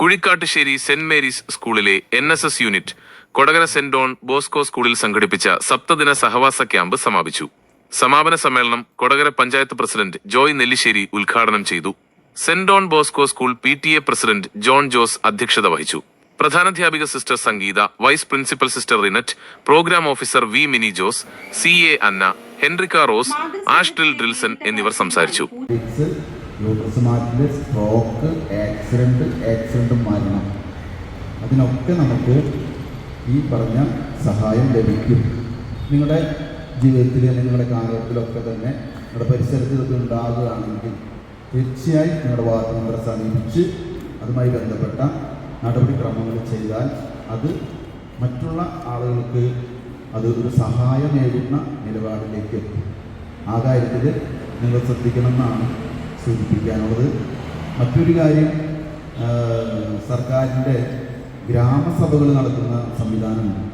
Kuzhikkattussery saint Mary's സ്കൂളിലെ N S S unit Kodakara Saint Don Bosco സ്കൂളിൽ സംഘടിപ്പിച്ച സപ്തദിന സഹവാസ ക്യാമ്പ് സമാപിച്ചു. സമാപന സമ്മേളനം കൊടകര പഞ്ചായത്ത് പ്രസിഡന്റ് ജോയ് നെല്ലിശ്ശേരി ഉദ്ഘാടനം ചെയ്തു. Saint Don Bosco school P T A president John Jose അധ്യക്ഷത വഹിച്ചു. പ്രധാനാധ്യാപിക sister Sangeetha vice principal sister Renate program officer V Mini Jose C A Anna Henrika Rose Ashtril Drilson എന്നിവർ സംസാരിച്ചു. യൂട്രസ് മാറ്റിൽ സ്ട്രോക്ക് ആക്സിഡന്റ് ആക്സിഡന്റ് മരണം അതിനൊക്കെ നമുക്ക് ഈ പറഞ്ഞ സഹായം ലഭിക്കും. നിങ്ങളുടെ ജീവിതത്തിൽ നിങ്ങളുടെ കാലത്തിലൊക്കെ തന്നെ നിങ്ങളുടെ പരിസരത്ത് ഇതൊക്കെ ഉണ്ടാകുകയാണെങ്കിൽ തീർച്ചയായും നിങ്ങളുടെ വാർഡ് മെമ്പറെ സമീപിച്ച് അതുമായി ബന്ധപ്പെട്ട നടപടിക്രമങ്ങൾ ചെയ്താൽ അത് മറ്റുള്ള ആളുകൾക്ക് അത് ഒരു സഹായമേകുന്ന നിലപാടിലേക്ക് എത്തും. ആ കാര്യത്തിൽ നിങ്ങൾ ശ്രദ്ധിക്കണമെന്നാണ് സൂചിപ്പിക്കാനുള്ളത്. മറ്റൊരു കാര്യം സർക്കാരിന്റെ ഗ്രാമസഭകൾ നടത്തുന്ന സംവിധാനമുണ്ട്.